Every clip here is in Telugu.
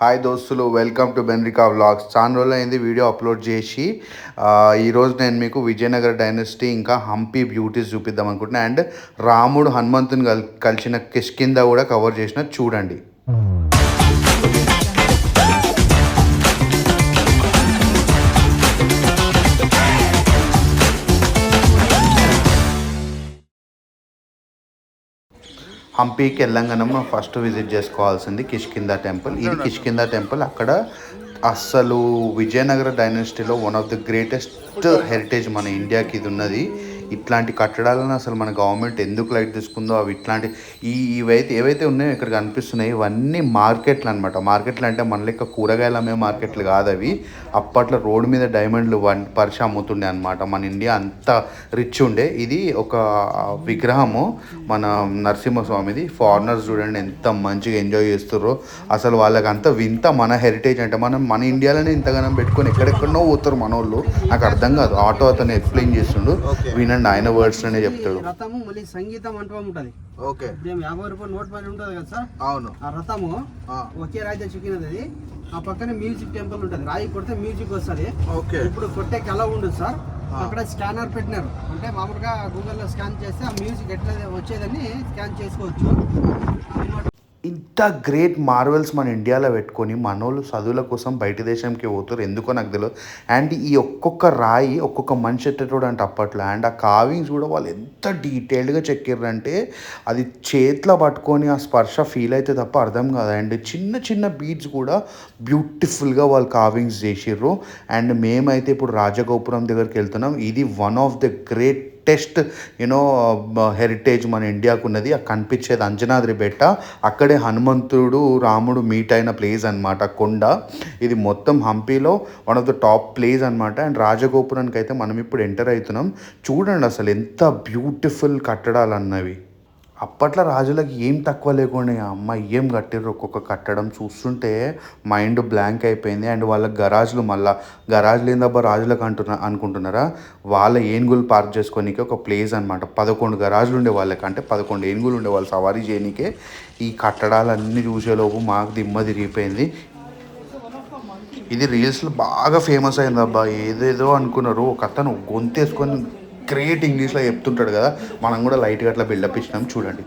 హాయ్ దోస్తులు వెల్కమ్ టు బెన్రికా వ్లాగ్స్ చాలా రోజులు అయింది వీడియో అప్లోడ్ చేసి. ఈరోజు నేను మీకు విజయనగర డైనస్టీ ఇంకా హంపి బ్యూటీస్ చూపిద్దాం అనుకుంటున్నాను అండ్ రాముడు హనుమంతుని కలిసిన కలిసిన కిష్కింద కూడా కవర్ చేసిన చూడండి. Hmm. హంపీకి వెళ్ళంగానే మనం ఫస్ట్ విజిట్ చేసుకోవాల్సింది కిష్కింద టెంపుల్ ఇది కిష్కింద టెంపుల్ అక్కడ అస్సలు Vijayanagara డైనస్టీలో one of the greatest heritage మన ఇండియాకి ఇది ఉన్నది. ఇట్లాంటి కట్టడాలను అసలు మన గవర్నమెంట్ ఎందుకు లైట్ తీసుకుందో అవి ఇట్లాంటి ఈ ఇవైతే ఏవైతే ఉన్నాయో ఇక్కడ కనిపిస్తున్నాయి ఇవన్నీ మార్కెట్లు అనమాట మార్కెట్లు అంటే మన లెక్క కూరగాయలు అమ్మే మార్కెట్లు కాదు అవి. అప్పట్లో రోడ్డు మీద డైమండ్లు వన్ పరిచయం అమ్ముతుండే అనమాట మన ఇండియా అంత రిచ్ ఉండే. ఇది ఒక విగ్రహము మన నరసింహస్వామిది. ఫారినర్స్ చూడండి ఎంత మంచిగా ఎంజాయ్ చేస్తుర్రో. అసలు వాళ్ళకి అంత వింత మన హెరిటేజ్ అంటే మనం మన ఇండియాలోనే ఇంతగానం పెట్టుకొని ఎక్కడెక్కడనో పోతారు మన వాళ్ళు నాకు అర్థం కాదు. ఆటో అతను ఎక్స్ప్లెయిన్ చేస్తుండు. వినండి ఆయన వర్డ్స్లోనే చెప్తాడు. రథము మళ్ళీ సంగీతం మంటపం ఉంటది. ఓకే. ఏం యాభై రూపాయలు నోట్ పని ఉంటది కదా సార్? అవును. ఆ రథము ఒకే రాయితో చిక్కినది అది. ఆ పక్కన మ్యూజిక్ టెంపుల్ ఉంటది. రాయి కొడితే మ్యూజిక్ వస్తది. ఓకే. ఇప్పుడు కొట్టే ఎలా ఉండదు సార్. అక్కడ స్కానర్ పెట్టినారు. అంటే మామూలుగా గూగుల్లో స్కాన్ చేస్తే ఆ మ్యూజిక్ ఎట్లా వచ్చేదని స్కాన్ చేసుకోవచ్చు. ఇంత గ్రేట్ మార్వెల్స్ మన ఇండియాలో పెట్టుకొని మనోళ్ళు చదువుల కోసం బయట దేశంకి పోతారు. ఎందుకో నాకు తెలియదు అండ్ ఈ ఒక్కొక్క రాయి ఒక్కొక్క మనిషి ఎట్టేటోడు అంటే అప్పట్లో. అండ్ ఆ కావింగ్స్ కూడా వాళ్ళు ఎంత డీటెయిల్డ్గా చెక్కిర్రంటే అది చేతిలో పట్టుకొని ఆ స్పర్శ ఫీల్ అయితే తప్ప అర్థం కాదు. అండ్ చిన్న చిన్న బీట్స్ కూడా బ్యూటిఫుల్గా వాళ్ళు కావింగ్స్ చేసిర్రు. అండ్ మేమైతే ఇప్పుడు రాజగోపురం దగ్గరికి వెళ్తున్నాం. ఇది one of the greatest you know heritage మన ఇండియాకు ఉన్నది ఆ కనిపించేది అంజనాద్రి బెట్ట అక్కడే హనుమంతుడు రాముడు మీట్ అయిన ప్లేస్ అనమాట కొండ. ఇది మొత్తం హంపీలో one of the top place అనమాట అండ్ రాజగోపురానికి అయితే మనం ఇప్పుడు ఎంటర్ అవుతున్నాం. చూడండి అసలు ఎంత బ్యూటిఫుల్ కట్టడాలు అన్నవి. అప్పట్లో రాజులకి ఏం తక్కువ లేకుండా అమ్మ ఏం కట్టిర్రు ఒక్కొక్క కట్టడం చూస్తుంటే మైండ్ బ్లాంక్ అయిపోయింది అండ్ వాళ్ళ గరాజులు మళ్ళా గరాజులు ఏందబ్బా రాజులకు అంటున్నా అనుకుంటున్నారా? వాళ్ళ ఏనుగులు పార్క్ చేసుకోనికే ఒక ప్లేస్ అనమాట పదకొండు గరాజులు ఉండే వాళ్ళకి అంటే పదకొండు ఏనుగులు ఉండే వాళ్ళు సవారీ చేయనికే ఈ కట్టడాలన్నీ చూసేలోపు మాకు దిమ్మ తిరిగిపోయింది. ఇది రీల్స్లో బాగా ఫేమస్ అయిందబ్బా. ఏదేదో అనుకున్నారు. ఒక అతను గొంతేసుకొని గ్రేట్ ఇంగ్లీష్లో చెప్తుంటాడు కదా మనం కూడా లైట్గా అట్లా బిల్డప్ ఇచ్చినాం చూడండి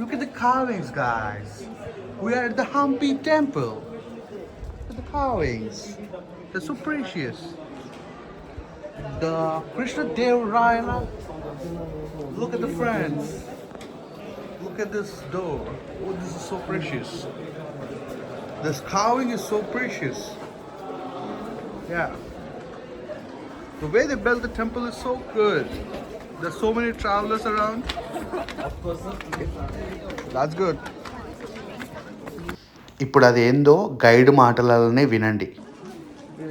Look at the carvings, guys. We are at the Hampi Temple. Look at the carvings. They're so precious. The Krishna Dev Raya. Look at the friends. Look at this door. Oh, this is so precious. This carving is so precious. Yeah. The way they built the temple is so good. There's so many travelers around. That's good. ఇప్పుడు అదేందో గైడ్ మాటలనే వినండి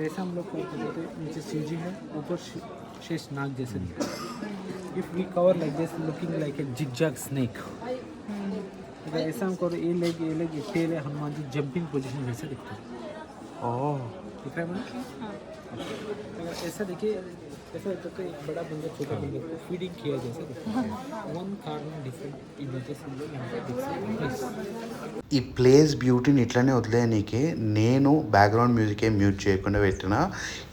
ऐसा हम लोग को बोलते हैं नीचे शिव जी है ऊपर शे- शेष नाग जैसे if we cover like this looking like a zigzag snake अगर ऐसा हम करो ये लेग ये लेग टेल है हनुमान जी जंपिंग पोजीशन जैसे दिखता है ఓ दिख रहा है मैडम अगर ऐसा देखिए ऐसा होता तो एक बड़ा बंदर छोटा बंदर को फीडिंग किया जैसा दिखता है वन कार्ड में डिफरेंट इमेजेस हम लोग यहाँ पे देख सकते हैं ఈ ప్లేస్ బ్యూటీని ఇట్లనే వదిలేయనీకి నేను బ్యాక్గ్రౌండ్ మ్యూజిక్ ఏం మ్యూట్ చేయకుండా పెట్టిన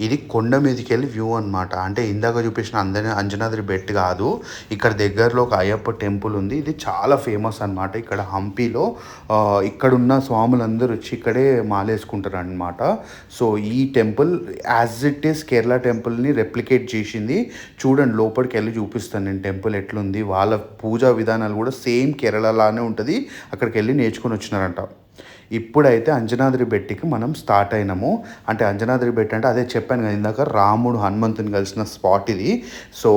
ఇది కొండ మీదకి వెళ్ళి వ్యూ అనమాట అంటే ఇందాక చూపించిన అందరి అంజనాద్రి బెట్ కాదు ఇక్కడ దగ్గరలో ఒక అయ్యప్ప టెంపుల్ ఉంది ఇది చాలా ఫేమస్ అనమాట ఇక్కడ హంపీలో ఆ, ఇక్కడున్న స్వాములందరూ వచ్చి ఇక్కడే మాలేసుకుంటారు అనమాట సో ఈ temple as it is Kerala టెంపుల్ని రెప్లికేట్ చేసింది. చూడండి లోపలికి వెళ్ళి చూపిస్తాను నేను టెంపుల్ ఎట్లుంది. వాళ్ళ పూజా విధానాలు కూడా సేమ్ కేరళలానే ఉంటుంది. అక్కడికి వెళ్ళి నేర్చుకొని వచ్చినారంట. ఇప్పుడైతే అంజనాద్రి బెట్టికి మనం స్టార్ట్ అయినాము. అంటే అంజనాద్రి బెట్ అంటే అదే చెప్పాను కదా ఇందాక రాముడు హనుమంతుని కలిసిన స్పాట్ ఇది. సో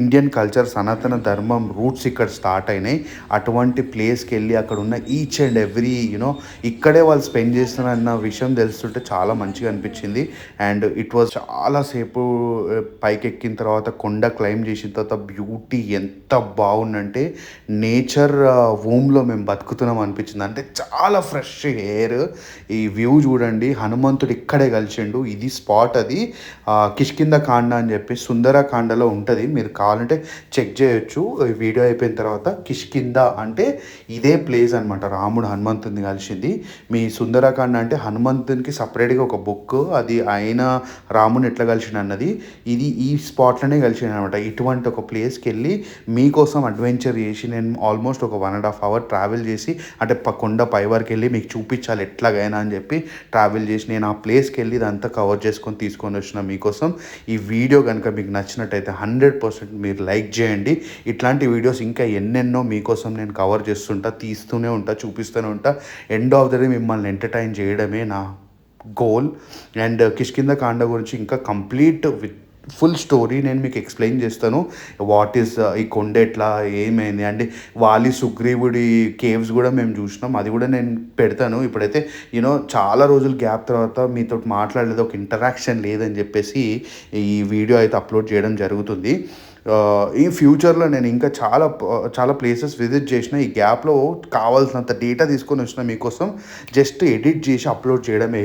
ఇండియన్ కల్చర్ సనాతన ధర్మం రూట్స్ ఇక్కడ స్టార్ట్ అయినాయి. అటువంటి ప్లేస్కి వెళ్ళి అక్కడ ఉన్న ఈచ్ అండ్ ఎవ్రీ యూనో ఇక్కడే వాళ్ళు స్పెండ్ చేస్తున్నారన్న విషయం తెలుస్తుంటే చాలా మంచిగా అనిపించింది. అండ్ ఇట్ వాజ్ చాలాసేపు పైకి ఎక్కిన తర్వాత కొండ క్లైమ్ చేసిన తర్వాత బ్యూటీ ఎంత బాగుందంటే నేచర్ వూమ్లో మేము బతుకుతున్నాం అనిపించింది. అంటే చాలా ఫ్రెష్ హెయిర్ ఈ వ్యూ చూడండి హనుమంతుడు ఇక్కడే కలిసిండు. ఇది స్పాట్ అది. కిష్కింద కాండ అని చెప్పి సుందరకాండలో ఉంటుంది. మీరు కావాలంటే చెక్ చేయొచ్చు. వీడియో అయిపోయిన తర్వాత కిష్కింద అంటే ఇదే ప్లేస్ అనమాట రాముడు హనుమంతుని కలిసింది. మీ సుందరకాండ అంటే హనుమంతునికి సపరేట్గా ఒక బుక్. అది ఆయన రాముని ఎట్లా కలిసిన అన్నది. ఇది ఈ స్పాట్లోనే కలిసిన అనమాట ఇటువంటి ఒక ప్లేస్కి వెళ్ళి మీకోసం అడ్వెంచర్ చేసి నేను ఆల్మోస్ట్ ఒక one and half hour travel చేసి అంటే కొండ పై వరకు వెళ్ళి మీకు చూపించాలి ఎట్లాగైనా అని చెప్పి ట్రావెల్ చేసి నేను ఆ ప్లేస్కి వెళ్ళి ఇదంతా కవర్ చేసుకొని తీసుకొని వచ్చిన మీకోసం ఈ వీడియో కనుక మీకు నచ్చినట్టయితే హండ్రెడ్ పర్సెంట్ మీరు లైక్ చేయండి. ఇట్లాంటి వీడియోస్ ఇంకా ఎన్నెన్నో మీకోసం నేను కవర్ చేస్తుంటా తీస్తూనే ఉంటా చూపిస్తూనే ఉంటా. ఎండ్ ఆఫ్ ద డే మిమ్మల్ని ఎంటర్టైన్ చేయడమే నా గోల్ అండ్ కిష్కింద కాండ గురించి ఇంకా కంప్లీట్ విత్ ఫుల్ స్టోరీ నేను మీకు ఎక్స్ప్లెయిన్ చేస్తాను. వాట్ ఈస్ uh, ఈ కొండ ఎట్లా ఏమైంది అంటే వాలి సుగ్రీవుడి కేవ్స్ కూడా మేము చూసినాం. అది కూడా నేను పెడతాను. ఇప్పుడైతే యూనో చాలా రోజులు గ్యాప్ తర్వాత మీతో మాట్లాడలేదు ఒక ఇంటరాక్షన్ లేదని చెప్పేసి ఈ వీడియో అయితే అప్లోడ్ చేయడం జరుగుతుంది. Uh, ఈ ఫ్యూచర్లో నేను ఇంకా చాలా uh, చాలా ప్లేసెస్ విజిట్ చేసిన ఈ గ్యాప్లో కావాల్సినంత డేటా తీసుకొని వచ్చిన మీకోసం జస్ట్ ఎడిట్ చేసి అప్లోడ్ చేయడమే.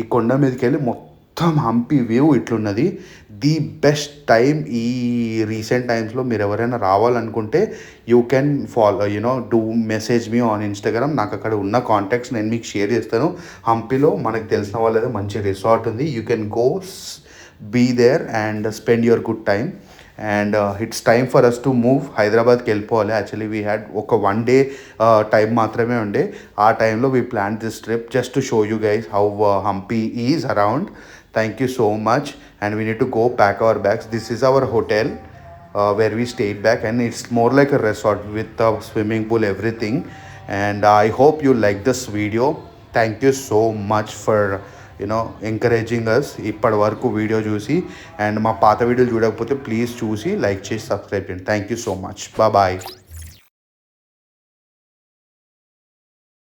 ఈ కొండ మీదకి వెళ్ళి మొత్తం హంపి వ్యూ ఇట్లున్నది. ది బెస్ట్ టైం ఈ రీసెంట్ టైమ్స్లో మీరు ఎవరైనా రావాలనుకుంటే you can follow you know do message me on Instagram. నాకు అక్కడ ఉన్న కాంటాక్ట్స్ నేను మీకు షేర్ చేస్తాను. హంపిలో మనకు తెలిసిన వాళ్ళది మంచి రిసార్ట్ ఉంది. You can go be there and spend your good time and it's time for us to move హైదరాబాద్కి వెళ్ళిపోవాలి. యాక్చువల్లీ వీ హ్యాడ్ ఒక వన్ డే టైం మాత్రమే ఉండే. ఆ టైంలో we plan this trip just to show you guys how Hampi is around thank you so much and we need to go pack our bags this is our hotel where we stayed back and it's more like a a with with a swimming pool everything. And i hope you like this video. Thank you so much you know encouraging us ఇప్పటి వరకు వీడియో చూసి అండ్ మా పాత వీడియోలు చూడకపోతే ప్లీజ్ చూసి లైక్ చేసి సబ్స్క్రైబ్ చేయండి. Thank you so much bye